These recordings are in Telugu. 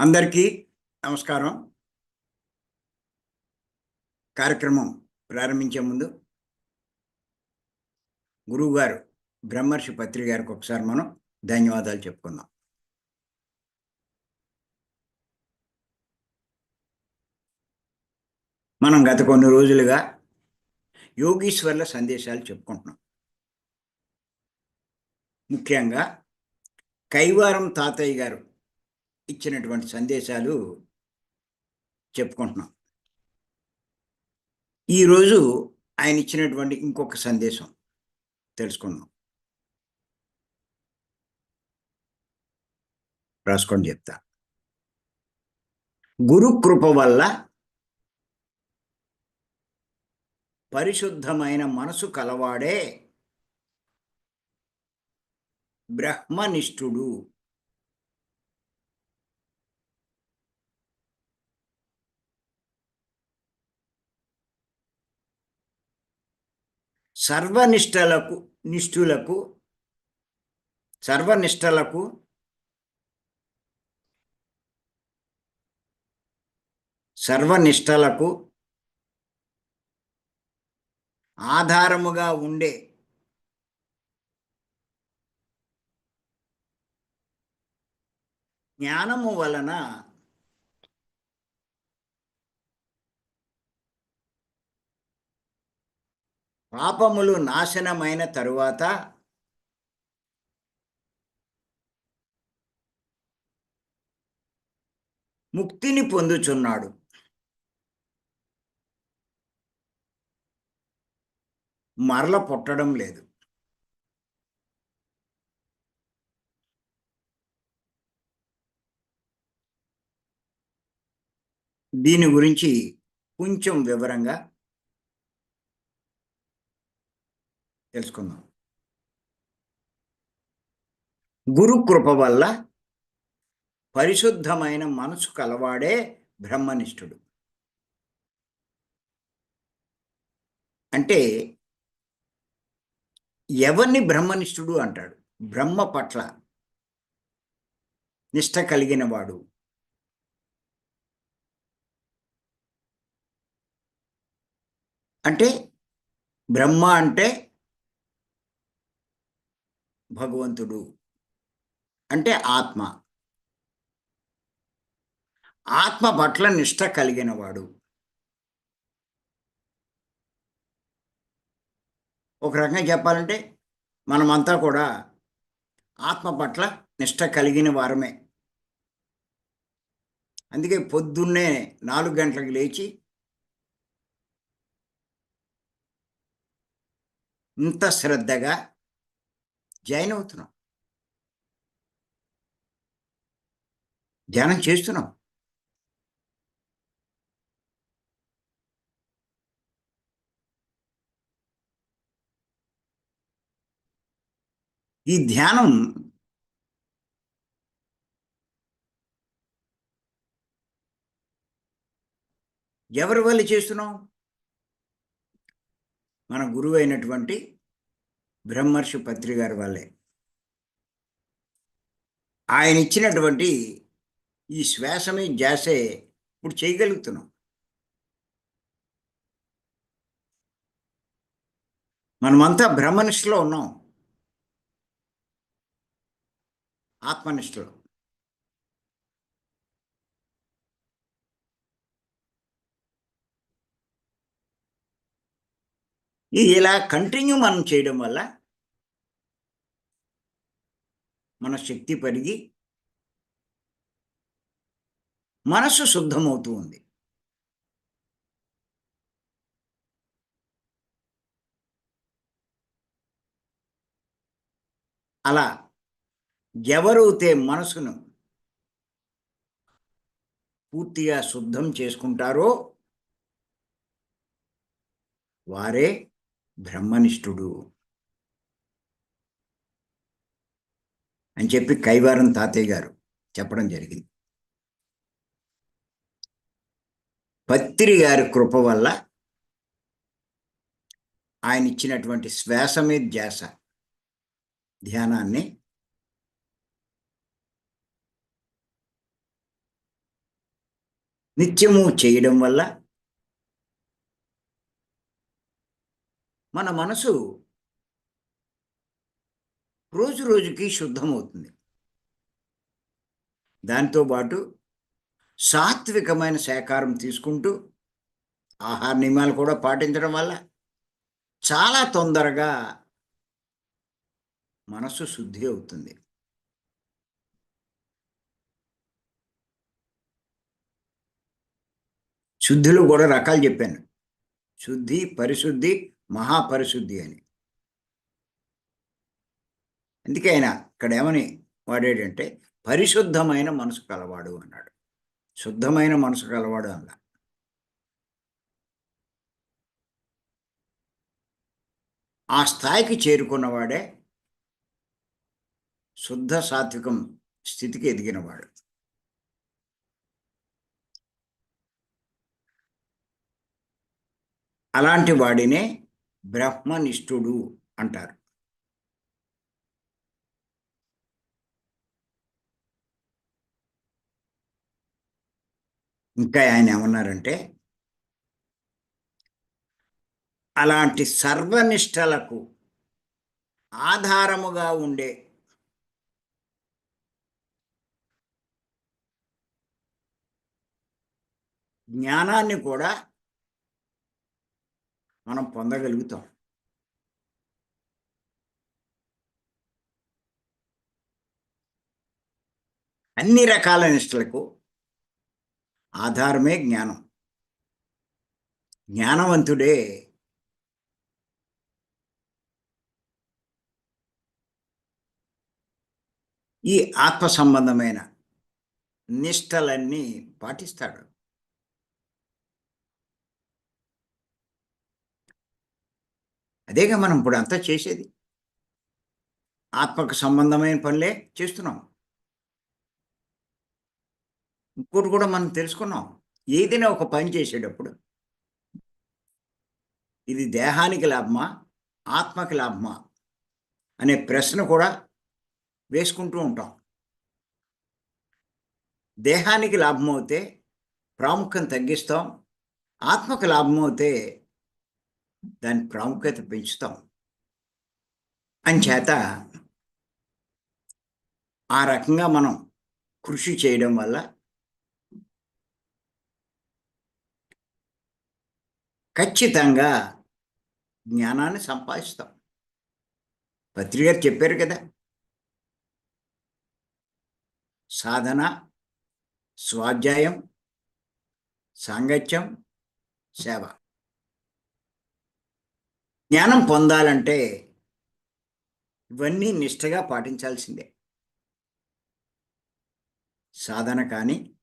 అందరికీ నమస్కారం. కార్యక్రమం ప్రారంభించే ముందు గురువు గారు బ్రహ్మర్షి పత్రి గారికి ఒకసారి మనం ధన్యవాదాలు చెప్పుకుందాం. మనం గత కొన్ని రోజులుగా యోగీశ్వర్ల సందేశాలు చెప్పుకుంటున్నాం. ముఖ్యంగా కైవారం తాతయ్య గారు ఇచ్చినటువంటి సందేశాలు చెప్పుకుంటున్నాం. ఈరోజు ఆయన ఇచ్చినటువంటి ఇంకొక సందేశం తెలుసుకుందాం. రాసుకొని చెప్తా. గురు కృప వల్ల పరిశుద్ధమైన మనసు కలవాడే బ్రహ్మనిష్ఠుడు. సర్వనిష్టలకు నిష్ఠులకు సర్వనిష్టలకు సర్వనిష్టలకు ఆధారముగా ఉండే జ్ఞానము వలన పాపములు నాశనమైన తరువాత ముక్తిని పొందుచున్నాడు. మరల పుట్టడం లేదు. దీని గురించి కొంచెం వివరంగా తెలుసుకుందాం. గురు కృప వల్ల పరిశుద్ధమైన మనసు కలవాడే బ్రహ్మనిష్ఠుడు. అంటే ఎవరిని బ్రహ్మనిష్ఠుడు అంటాడు? బ్రహ్మ పట్ల నిష్ట కలిగిన వాడు. అంటే బ్రహ్మ అంటే భగవంతుడు అంటే ఆత్మ. ఆత్మ పట్ల నిష్ట కలిగినవాడు. ఒక రకంగా చెప్పాలంటే మనమంతా కూడా ఆత్మ పట్ల నిష్ట కలిగిన వారమే. అందుకే పొద్దున్నే నాలుగు గంటలకు లేచి ఇంత శ్రద్ధగా జాయిన్ అవుతున్నాం. ధ్యానం చేస్తున్నాం. ఈ ధ్యానం ఎవరి వల్ల చేస్తున్నాం? మన గురువు అయినటువంటి బ్రహ్మర్షి పత్రి గారి వల్లే. ఆయన ఇచ్చినటువంటి ఈ శ్వాసమే జాసే ఇప్పుడు చేయగలుగుతున్నాం. మనమంతా బ్రహ్మనిష్టలో ఉన్నాం. ఆత్మనిష్టలో. ఇది ఇలా కంటిన్యూ మనం చేయడం వల్ల మన శక్తి పెరిగి మనస్సు శుద్ధమవుతూ ఉంది. అలా ఎవరైతే మనసును పూర్తిగా శుద్ధం చేసుకుంటారో వారే బ్రహ్మనిష్ఠుడు అని చెప్పి కైవారం తాతయ్య గారు చెప్పడం జరిగింది. పత్రి గారి కృప వల్ల ఆయన ఇచ్చినటువంటి శ్వాసమే ధ్యాస ధ్యానాన్ని నిత్యము చేయడం వల్ల మన మనసు రోజు రోజుకి శుద్ధమవుతుంది. దాంతో పాటు సాత్వికమైన సహకారం తీసుకుంటూ ఆహార నియమాలు కూడా పాటించడం వల్ల చాలా తొందరగా మనసు శుద్ధి అవుతుంది. శుద్ధిలో కూడా రకాలు చెప్పాను. శుద్ధి పరిశుద్ధి మహాపరిశుద్ధి అని. అందుకే ఆయన ఇక్కడ ఏమని వాడేటంటే పరిశుద్ధమైన మనసు కలవాడు అన్నాడు. శుద్ధమైన మనసు కలవాడు అన్న ఆ స్థాయికి చేరుకున్నవాడే శుద్ధ సాత్వికం స్థితికి ఎదిగినవాడు. అలాంటి వాడినే బ్రహ్మనిష్ఠుడు అంటారు. ఇంకా ఆయన ఏమన్నారంటే అలాంటి సర్వనిష్టలకు ఆధారముగా ఉండే జ్ఞానాన్ని కూడా మనం పొందగలుగుతాం. అన్ని రకాల నిష్టలకు ఆధారమే జ్ఞానం. జ్ఞానవంతుడే ఈ ఆత్మ సంబంధమైన నిష్టలన్నీ పాటిస్తాడు. అదేగా మనం ఇప్పుడు అంతా చేసేది. ఆత్మకు సంబంధమైన పనులే చేస్తున్నాం. ఇంకోటి కూడా మనం తెలుసుకున్నాం. ఏదైనా ఒక పని చేసేటప్పుడు ఇది దేహానికి లాభమా? ఆత్మకి లాభమా? అనే ప్రశ్న కూడా వేసుకుంటూ ఉంటాం. దేహానికి లాభం అవుతే ప్రాముఖ్యం తగ్గిస్తాం. ఆత్మకు లాభం అవుతే దాని ప్రాముఖ్యత పెంచుతాం. అంచేత ఆ రకంగా మనం కృషి చేయడం వల్ల ఖచ్చితంగా జ్ఞానాన్ని సంపాదిస్తాం. పత్రిక చెప్పారు కదా. సాధన స్వాధ్యాయం సాంగత్యం సేవ. జ్ఞానం పొందాలంటే ఇవన్నీ నిష్టగా పాటించాల్సిందే. సాధన కానీ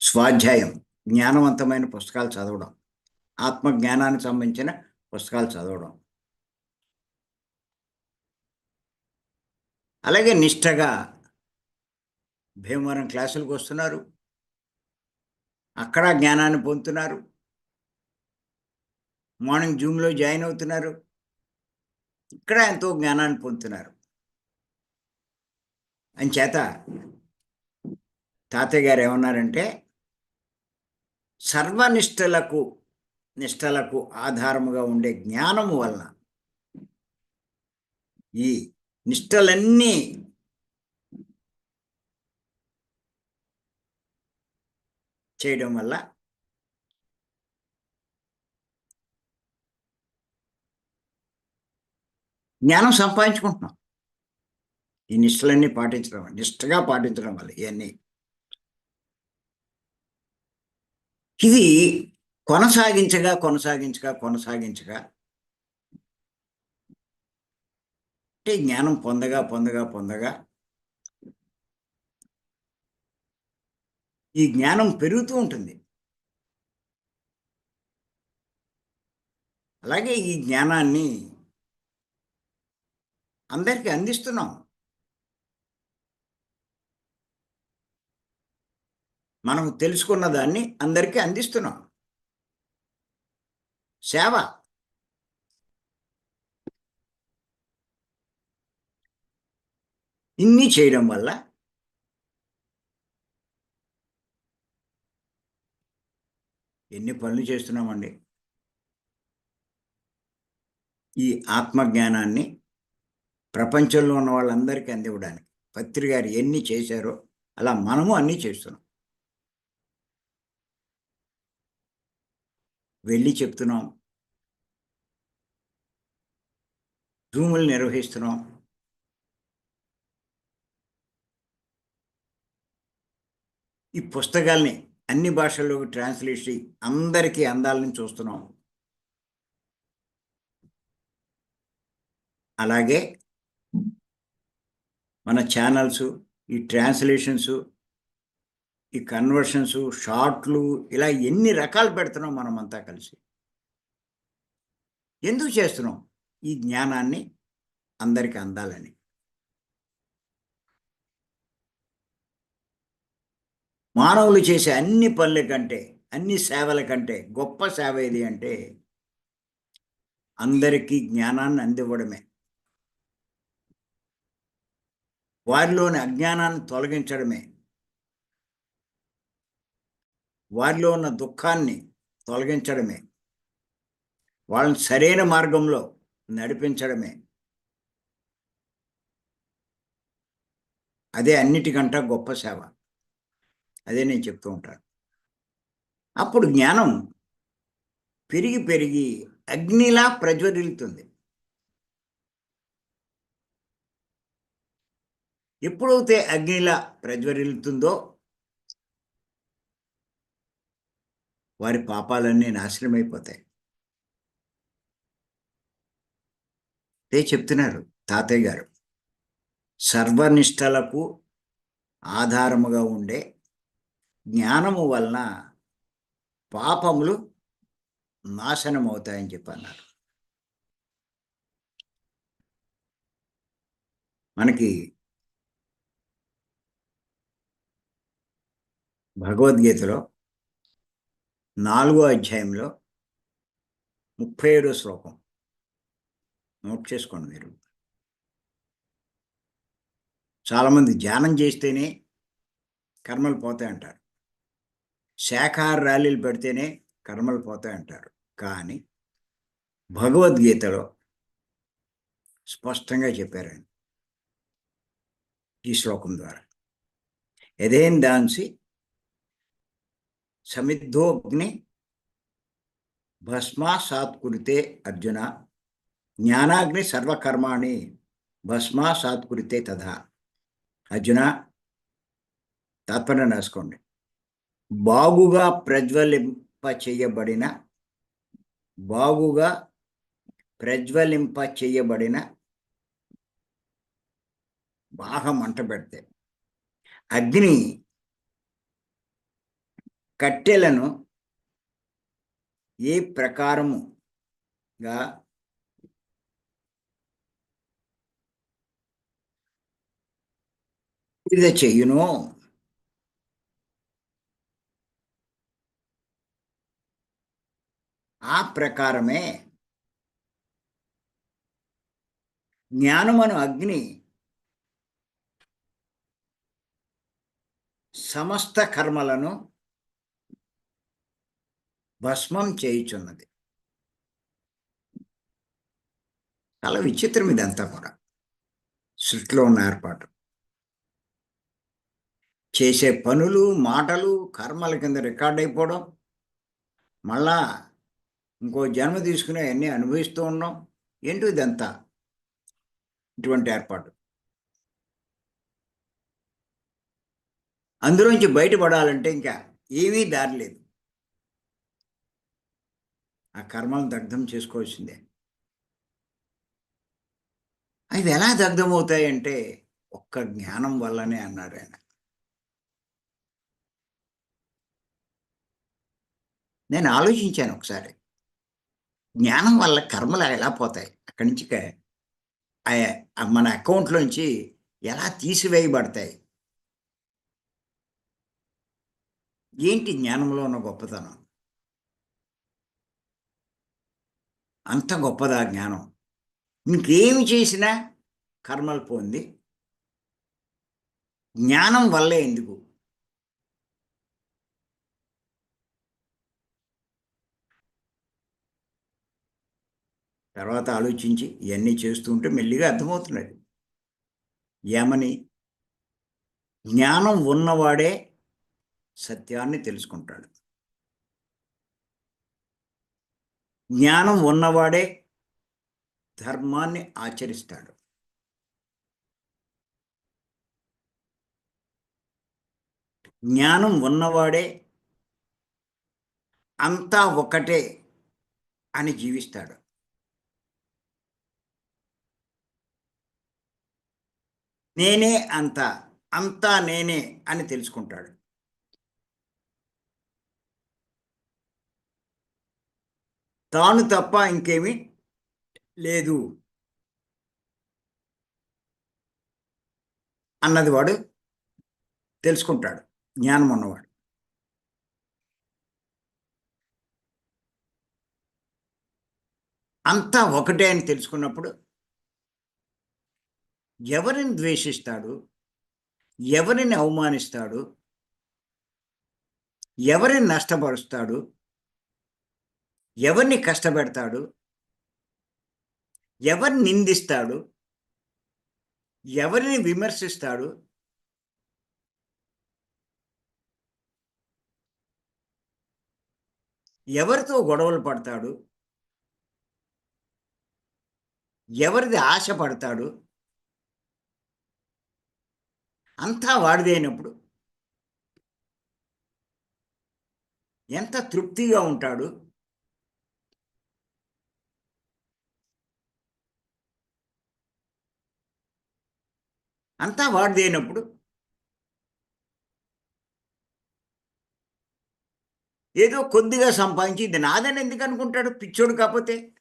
స్వాధ్యాయం జ్ఞానవంతమైన పుస్తకాలు చదవడం ఆత్మ జ్ఞానానికి సంబంధించిన పుస్తకాలు చదవడం. అలాగే నిష్టగా భీమవరం క్లాసులకు వస్తున్నారు. అక్కడ జ్ఞానాన్ని పొందుతున్నారు. మార్నింగ్ జూమ్లో జాయిన్ అవుతున్నారు. ఇక్కడ ఎంతో జ్ఞానాన్ని పొందుతున్నారు. అంచేత తాతయ్య గారు ఏమన్నారంటే సర్వనిష్టలకు నిష్టలకు ఆధారముగా ఉండే జ్ఞానము వలన ఈ నిష్టలన్నీ చేయడం వల్ల జ్ఞానం సంపాదించుకుంటున్నాం. ఈ నిష్ఠలన్నీ పాటించడం నిష్ఠగా పాటించడం వల్ల ఇవన్నీ. ఇది కొనసాగించగా కొనసాగించగా కొనసాగించగా అంటే జ్ఞానం పొందగా పొందగా పొందగా ఈ జ్ఞానం పెరుగుతూ ఉంటుంది. అలాగే ఈ జ్ఞానాన్ని అందరికీ అందిస్తున్నాం. మనం తెలుసుకున్న దాన్ని అందరికీ అందిస్తున్నాం. సేవ. ఇన్ని చేయడం వల్ల ఎన్ని పనులు చేస్తున్నామండి? ఈ ఆత్మజ్ఞానాన్ని ప్రపంచంలో ఉన్న వాళ్ళందరికీ అందివ్వడానికి. పత్రి గారు ఎన్ని చేశారో అలా మనము అన్నీ చేస్తున్నాం. వెళ్ళి చెప్తున్నాం. భూములు నిర్వహిస్తున్నాం. ఈ పుస్తకాల్ని అన్ని భాషల్లోకి ట్రాన్స్లేషన్ అందరికీ అందాలని చూస్తున్నాం. అలాగే మన ఛానల్స్ ఈ ట్రాన్స్లేషన్స్ ఈ కన్వర్షన్స్ షార్ట్లు ఇలా ఎన్ని రకాలు పెడుతున్నాం మనమంతా కలిసి. ఎందుకు చేస్తున్నాం? ఈ జ్ఞానాన్ని అందరికీ అందాలని. మానవులు చేసే అన్ని పనుల కంటే అన్ని సేవల కంటే గొప్ప సేవ ఏది అంటే అందరికీ జ్ఞానాన్ని అందివ్వడమే. వారిలోని అజ్ఞానాన్ని తొలగించడమే. వారిలో ఉన్న దుఃఖాన్ని తొలగించడమే. వాళ్ళని సరైన మార్గంలో నడిపించడమే. అదే అన్నిటికంట గొప్ప సేవ. అదే నేను చెప్తూ ఉంటాను. అప్పుడు జ్ఞానం పెరిగి పెరిగి అగ్నిలా ప్రజ్వరిల్లుతుంది. ఎప్పుడైతే అగ్నిలా ప్రజ్వరిల్లుతుందో వారి పాపాలన్నీ నాశనమైపోతాయి. అదే చెప్తున్నారు తాతయ్య గారు. సర్వనిష్టలకు ఆధారముగా ఉండే జ్ఞానము వలన పాపములు నాశనం అవుతాయని చెప్పి అన్నారు మనకి భగవద్గీతలో నాలుగో అధ్యాయంలో ముప్పై ఏడో శ్లోకం నోట్ చేసుకోండి మీరు. చాలామంది ధ్యానం చేస్తేనే కర్మలు పోతాయి అంటారు శాఖాహార ర్యాలీలు పెడితేనే కర్మలు పోతాయంటారు. కానీ భగవద్గీతలో స్పష్టంగా చెప్పారు ఆయన ఈ శ్లోకం ద్వారా. ఎదేం దాన్సి సమిద్ధోగ్ని భస్మా సాత్ కురితే అర్జున జ్ఞానాగ్ని సర్వకర్మాణి భస్మా సాత్ కురితే తథా. అర్జున తాత్పర్యం రాసుకోండి. బాగుగా ప్రజ్వలింప చేయబడిన బాగుగా ప్రజ్వలింప చేయబడిన బాగా మంట పెడితే అగ్ని కట్టెలను ఏ ప్రకారముగా ఇది చెయ్యును ఆ ప్రకారమే జ్ఞానమను అగ్ని సమస్త కర్మలను భస్మం చేయుచున్నది. చాలా విచిత్రం ఇదంతా కూడా. సృష్టిలో ఉన్న ఏర్పాటు. చేసే పనులు మాటలు కర్మల కింద రికార్డ్ అయిపోవడం మళ్ళా ఇంకో జన్మ తీసుకుని అన్నీ అనుభవిస్తూ ఉన్నాం. ఏంటి ఇదంతా? ఇటువంటి ఏర్పాటు. అందులోంచి బయటపడాలంటే ఇంకా ఏమీ దారి లేదు. ఆ కర్మలను దగ్ధం చేసుకోవాల్సిందే. అవి ఎలా దగ్ధం అవుతాయంటే ఒక్క జ్ఞానం వల్లనే అన్నాడు ఆయన. నేను ఆలోచించాను ఒకసారి. జ్ఞానం వల్ల కర్మలు ఎలా పోతాయి? అక్కడి నుంచి క- మన అకౌంట్లోంచి ఎలా తీసివేయబడతాయి? ఏంటి జ్ఞానంలో ఉన్న గొప్పతనం? అంత గొప్పదా జ్ఞానం? ఇంకేమి చేసినా కర్మలు పొంది జ్ఞానం వల్లే ఎందుకు? తర్వాత ఆలోచించి ఇవన్నీ చేస్తూ ఉంటే మెల్లిగా అర్థమవుతున్నది. ఏమని? జ్ఞానం ఉన్నవాడే సత్యాన్ని తెలుసుకుంటాడు. జ్ఞానం ఉన్నవాడే ధర్మాన్ని ఆచరిస్తాడు. జ్ఞానం ఉన్నవాడే అంతా ఒకటే అని జీవిస్తాడు. నేనే అంత అంతా నేనే అని తెలుసుకుంటాడు. తాను తప్ప ఇంకేమీ లేదు. అన్నది వాడు తెలుసుకుంటాడు. జ్ఞానం ఉన్నవాడు. అంతా ఒకటే అని తెలుసుకున్నప్పుడు ఎవరిని ద్వేషిస్తాడు? ఎవరిని అవమానిస్తాడు? ఎవరిని నష్టపరుస్తాడు? ఎవరిని కష్టపెడతాడు? ఎవరిని నిందిస్తాడు? ఎవరిని విమర్శిస్తాడు? ఎవరితో గొడవలు పడతాడు? ఎవరిది ఆశ పడతాడు అంతా వాడిదే అయినప్పుడు. ఎంత తృప్తిగా ఉంటాడు? అంతా వాడిదే అయినప్పుడు. ఏదో కొద్దిగా సంపాదించి ఇది నాదని ఎందుకు అనుకుంటాడు? పిచ్చోడు కాకపోతే.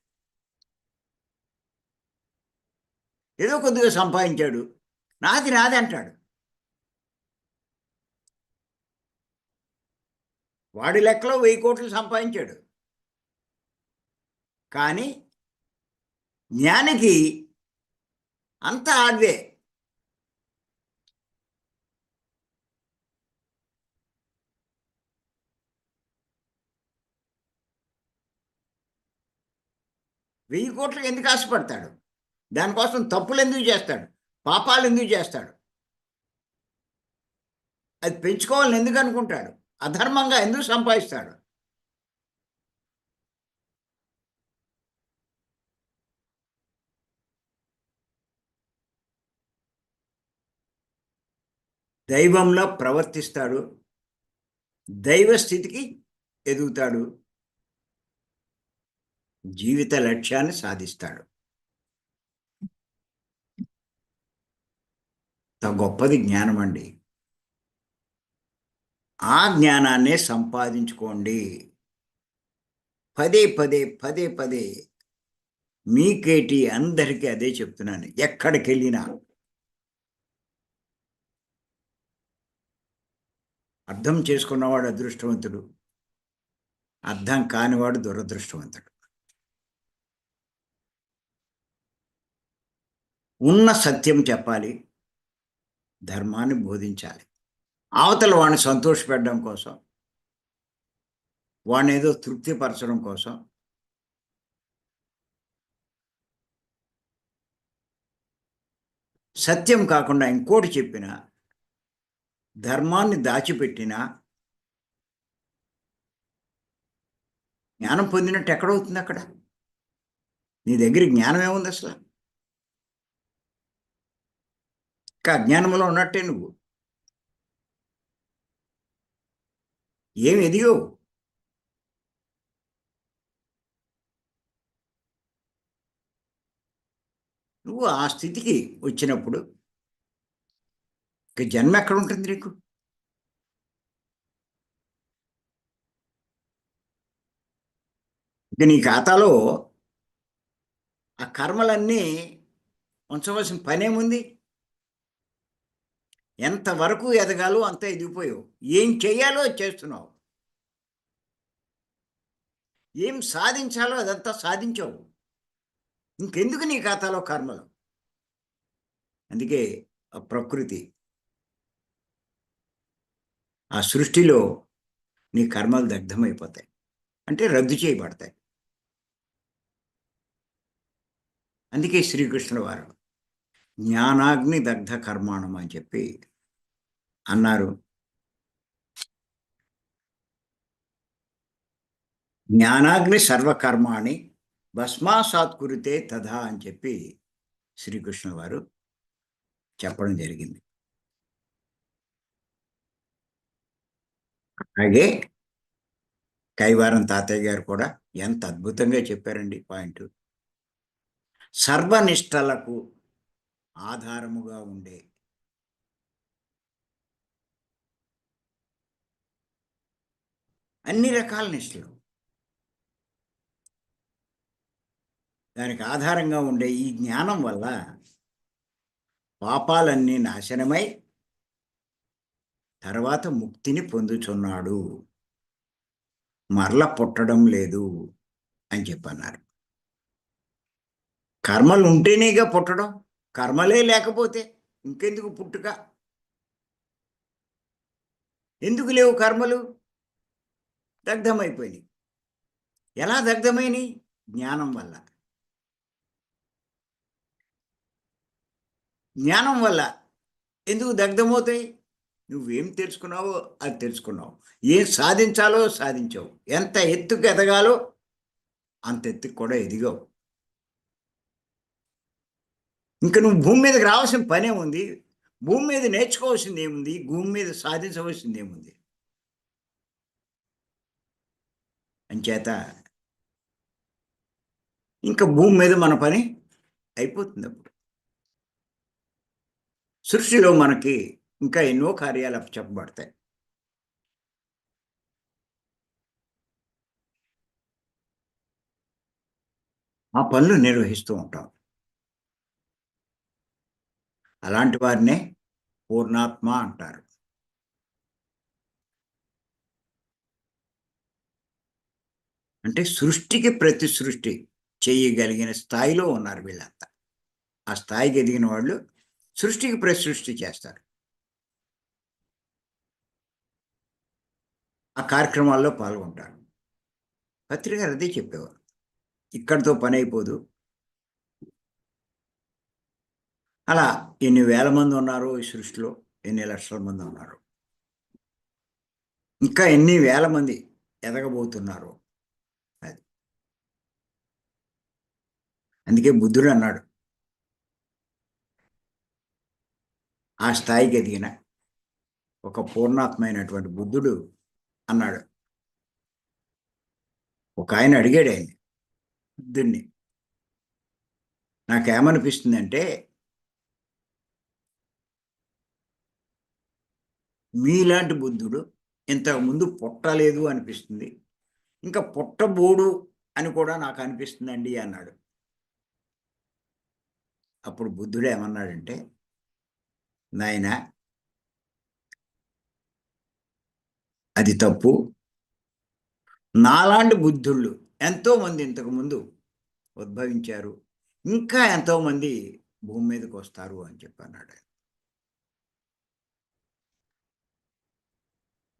ఏదో కొద్దిగా సంపాదించాడు. నాది నాది అంటాడు. వాడి లెక్కలో వెయ్యి కోట్లు సంపాదించాడు. కానీ జ్ఞానికి అంత ఆడిదే వెయ్యి కోట్లకు ఎందుకు ఆశపడతాడు? దానికోసం తప్పులు ఎందుకు చేస్తాడు? పాపాలు ఎందుకు చేస్తాడు? అది పెంచుకోవాలని ఎందుకు అనుకుంటాడు? అధర్మంగా ఎందుకు సంపాదిస్తాడు? దైవంలో ప్రవర్తిస్తాడు. దైవ స్థితికి ఎదుగుతాడు. జీవిత లక్ష్యాన్ని సాధిస్తాడు. గొప్పది జ్ఞానం అండి ఆ జ్ఞానాన్నే సంపాదించుకోండి. పదే పదే పదే పదే మీకేటి అందరికీ అదే చెప్తున్నాను. ఎక్కడికి వెళ్ళినా అర్థం చేసుకున్నవాడు అదృష్టవంతుడు. అర్థం కానివాడు దురదృష్టవంతుడు. ఉన్న సత్యం చెప్పాలి. ధర్మాన్ని బోధించాలి. అవతల వాడిని సంతోషపెట్టడం కోసం వాడిని ఏదో తృప్తిపరచడం కోసం సత్యం కాకుండా ఇంకోటి చెప్పిన ధర్మాన్ని దాచిపెట్టిన జ్ఞానం పొందినట్టు ఎక్కడవుతుంది అక్కడ? నీ దగ్గర జ్ఞానం ఏముంది అసలు? ఇంకా అజ్ఞానంలో ఉన్నట్టే నువ్వు. ఏమి ఎదిగో నువ్వు ఆ స్థితికి వచ్చినప్పుడు ఇక జన్మ ఎక్కడ ఉంటుంది నీకు? ఇక నీ ఖాతాలో ఆ కర్మలన్నీ ఉంచవలసిన పనేముంది? ఎంతవరకు ఎదగాలో అంత ఎదిగిపోయావు. ఏం చేయాలో చేస్తున్నావు. ఏం సాధించాలో అదంతా సాధించావు. ఇంకెందుకు నీ ఖాతాలో కర్మలు? అందుకే ఆ ప్రకృతి ఆ సృష్టిలో నీ కర్మలు దగ్ధమైపోతాయి. అంటే రద్దు చేయబడతాయి. అందుకే శ్రీకృష్ణుల వారు జ్ఞానాగ్ని దగ్ధ కర్మాణం అని చెప్పి అన్నారు. జ్ఞానాగ్ని సర్వకర్మాణి భస్మాసాత్ కురితే తథా అని చెప్పి శ్రీకృష్ణ వారు చెప్పడం జరిగింది. అలాగే కైవారం తాతయ్య గారు కూడా ఎంత అద్భుతంగా చెప్పారండి పాయింట్. సర్వనిష్టలకు ఆధారముగా ఉండే అన్ని రకాల నిష్ఠలు. దానికి ఆధారంగా ఉండే ఈ జ్ఞానం వల్ల పాపాలన్నీ నాశనమై తర్వాత ముక్తిని పొందుచున్నాడు. మరల పుట్టడం లేదు అని చెప్పన్నారు. కర్మలు ఉంటేనేగా పుట్టడం కర్మలే లేకపోతే ఇంకెందుకు పుట్టుక? ఎందుకు లేవు కర్మలు? దగ్ధమైపోయినాయి. ఎలా దగ్ధమైనవి జ్ఞానం వల్ల. జ్ఞానం వల్ల. ఎందుకు దగ్ధమవుతాయి? నువ్వేం తెలుసుకున్నావో అది తెలుసుకున్నావు. ఏం సాధించాలో సాధించావు. ఎంత ఎత్తుకు ఎదగాలో అంత ఎత్తుకు కూడా ఎదిగావు. ఇంకా నువ్వు భూమి మీదకి రావాల్సిన పనే ఉంది భూమి మీద నేర్చుకోవాల్సింది ఏముంది భూమి మీద సాధించవలసింది ఏముంది అంచేత ఇంకా భూమి మీద మన పని అయిపోతుంది అప్పుడు. సృష్టిలో మనకి ఇంకా ఎన్నో కార్యాలు చెప్పబడతాయి. ఆ పనులు నిర్వహిస్తూ ఉంటాం. అలాంటి వారినే పూర్ణాత్మ అంటారు. అంటే సృష్టికి ప్రతి సృష్టి చేయగలిగిన స్థాయిలో ఉన్నారు వీళ్ళంతా. ఆ స్థాయికి ఎదిగిన వాళ్ళు సృష్టికి ప్రతి సృష్టి చేస్తారు. ఆ కార్యక్రమాల్లో పాల్గొంటారు. పత్రిక అదే చెప్పేవారు. ఇక్కడితో పని అయిపోదు. అలా ఎన్ని వేల మంది ఉన్నారు ఈ సృష్టిలో? ఎన్ని లక్షల మంది ఉన్నారు? ఇంకా ఎన్ని వేల మంది ఎదగబోతున్నారు అది అందుకే బుద్ధుడు అన్నాడు. ఆ స్థాయికి ఎదిగిన ఒక పూర్ణాత్మైనటువంటి బుద్ధుడు అన్నాడు. ఒక ఆయన అడిగాడు ఆయన బుద్ధుడిని నాకేమనిపిస్తుందంటే మీలాంటి బుద్ధుడు ఇంతకుముందు పుట్టలేదు అనిపిస్తుంది ఇంకా పుట్టబోడు అని కూడా నాకు అనిపిస్తుందండి అన్నాడు. అప్పుడు బుద్ధుడు ఏమన్నాడంటే నాయన అది తప్పు. నాలాంటి బుద్ధుళ్ళు ఎంతోమంది ఇంతకుముందు ఉద్భవించారు. ఇంకా ఎంతోమంది భూమి మీదకి వస్తారు అని చెప్పన్నాడు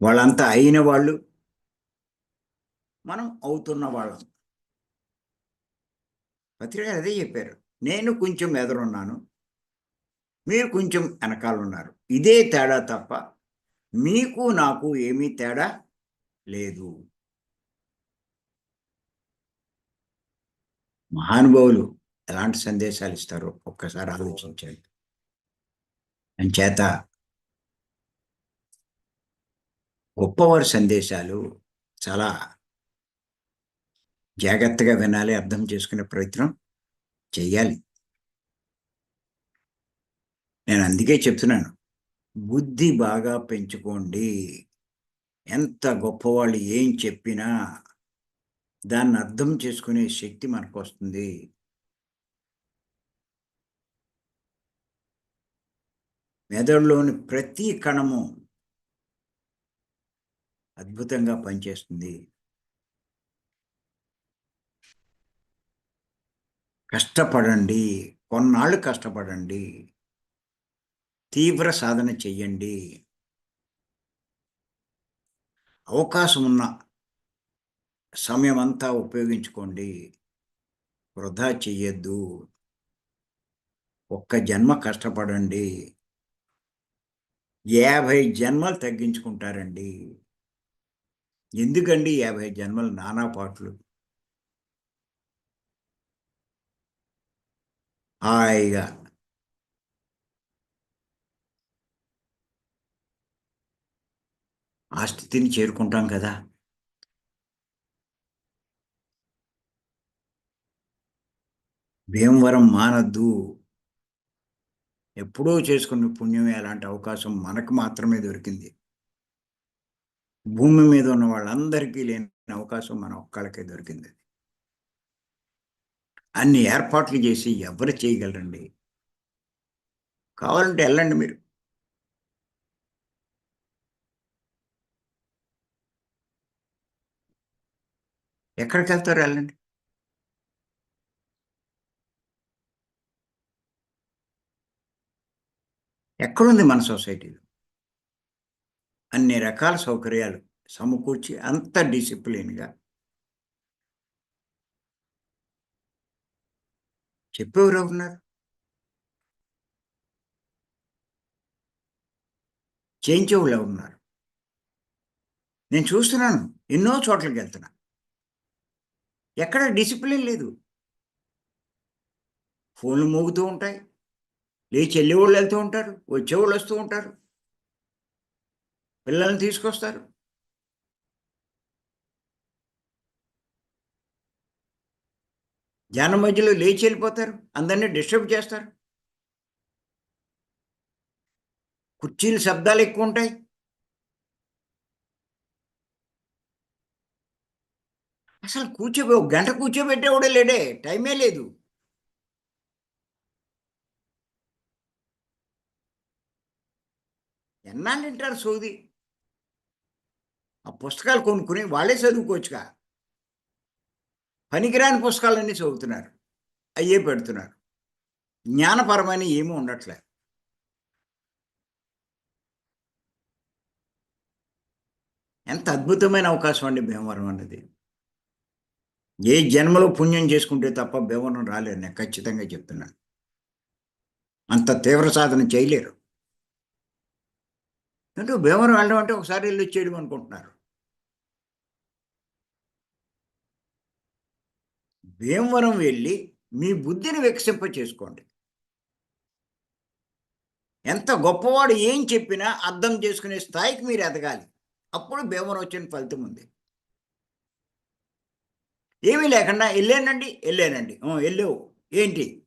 వాళ్ళంతా అయిన వాళ్ళు మనం అవుతున్న వాళ్ళం. పత్రిక అదే చెప్పారు. నేను కొంచెం ఎదురున్నాను మీరు కొంచెం వెనకాలన్నారు. ఇదే తేడా తప్ప మీకు నాకు ఏమీ తేడా లేదు. మహానుభావులు ఎలాంటి సందేశాలు ఇస్తారో ఒక్కసారి ఆలోచించండి. అంచేత గొప్పవారి సందేశాలు చాలా జాగ్రత్తగా వినాలి అర్థం చేసుకునే ప్రయత్నం చేయాలి నేను అందుకే చెప్తున్నాను బుద్ధి బాగా పెంచుకోండి. ఎంత గొప్పవాళ్ళు ఏం చెప్పినా దాన్ని అర్థం చేసుకునే శక్తి మనకు వస్తుంది మెదడులోని ప్రతి కణము అద్భుతంగా పనిచేస్తుంది. కష్టపడండి. కొన్నాళ్ళు కష్టపడండి. తీవ్ర సాధన చెయ్యండి. అవకాశం ఉన్న సమయం అంతా ఉపయోగించుకోండి. వృధా చెయ్యొద్దు. ఒక్క జన్మ కష్టపడండి. యాభై జన్మలు తగ్గించుకుంటారండి. ఎందుకండి యాభై జన్మలు నానా పాటలు? హాయిగా uh, ఆ స్థితిని చేరుకుంటాం కదా. భీమవరం మానద్దు. ఎప్పుడో చేసుకున్న పుణ్యమే అలాంటి అవకాశం మనకు మాత్రమే దొరికింది. భూమి మీద ఉన్న వాళ్ళందరికీ లేని అవకాశం మన ఒక్కళ్ళకే దొరికింది. అన్ని ఏర్పాట్లు చేసి ఎవరు చేయగలరండి? కావాలంటే వెళ్ళండి మీరు. ఎక్కడికి వెళ్తారు వెళ్ళండి. ఎక్కడుంది మన సొసైటీలో అన్ని రకాల సౌకర్యాలు సమకూర్చి అంత డిసిప్లిన్గా చెప్పేవారు ఉన్నారు చేయించేవాళ్ళు ఉన్నారు నేను చూస్తున్నాను ఎన్నో చోట్లకి వెళ్తున్నా ఎక్కడ డిసిప్లిన్ లేదు ఫోన్లు మోగుతూ ఉంటాయి. లేచి వెళ్ళేవాళ్ళు వెళ్తూ ఉంటారు. వచ్చేవాళ్ళు వస్తూ ఉంటారు. పిల్లల్ని తీసుకొస్తారు జనం మధ్యలో లేచి వెళ్ళిపోతారు. అందరినీ డిస్టర్బ్ చేస్తారు. కుర్చీలు శబ్దాలు ఎక్కువ ఉంటాయి. అసలు కూర్చోబె ఒక గంట కూర్చోబెట్టేవాడే లేడే. టైమే లేదు. ఎన్నాళ్ళు వింటారు సోది? ఆ పుస్తకాలు కొనుక్కుని వాళ్ళే చదువుకోవచ్చుగా. పనికిరాని పుస్తకాలన్నీ చదువుతున్నారు. అయ్యే పెడుతున్నారు. జ్ఞానపరమైన ఏమీ ఉండట్లేదు ఎంత అద్భుతమైన అవకాశం అండి భీమవరం అన్నది. ఏ జన్మలో పుణ్యం చేసుకుంటే తప్ప భీమవరం రాలేరు నేను ఖచ్చితంగా చెప్తున్నాను అంత తీవ్ర సాధన చేయలేరు. అంటే భీమవరం వెళ్ళడం అంటే ఒకసారి వెళ్ళి వచ్చేయడం అనుకుంటున్నారు. భీమవరం వెళ్ళి మీ బుద్ధిని వికసింప చేసుకోండి. ఎంత గొప్పవాడు ఏం చెప్పినా అర్థం చేసుకునే స్థాయికి మీరు ఎదగాలి. అప్పుడు భీమవరం వచ్చిన ఫలితం ఉంది. ఏమీ లేకుండా వెళ్ళానండి వెళ్ళానండి. వెళ్ళావు. ఏంటి?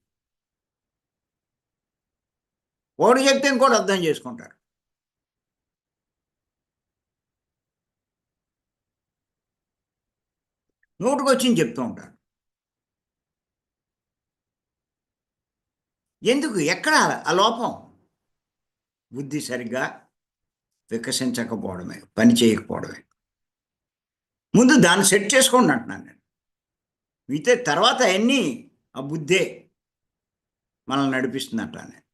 వాడు చెప్తే ఇంకోటి అర్థం చేసుకుంటారు. నోటుకొచ్చింది చెప్తూ ఉంటారు. ఎందుకు? ఎక్కడ ఆ లోపం? బుద్ధి సరిగ్గా వికసించకపోవడమే పని చేయకపోవడమే. ముందు దాన్ని సెట్ చేసుకోండి అంటున్నాను నేను. మిగతా తర్వాత అన్నీ ఆ బుద్ధే మనల్ని నడిపిస్తుంది అంటాను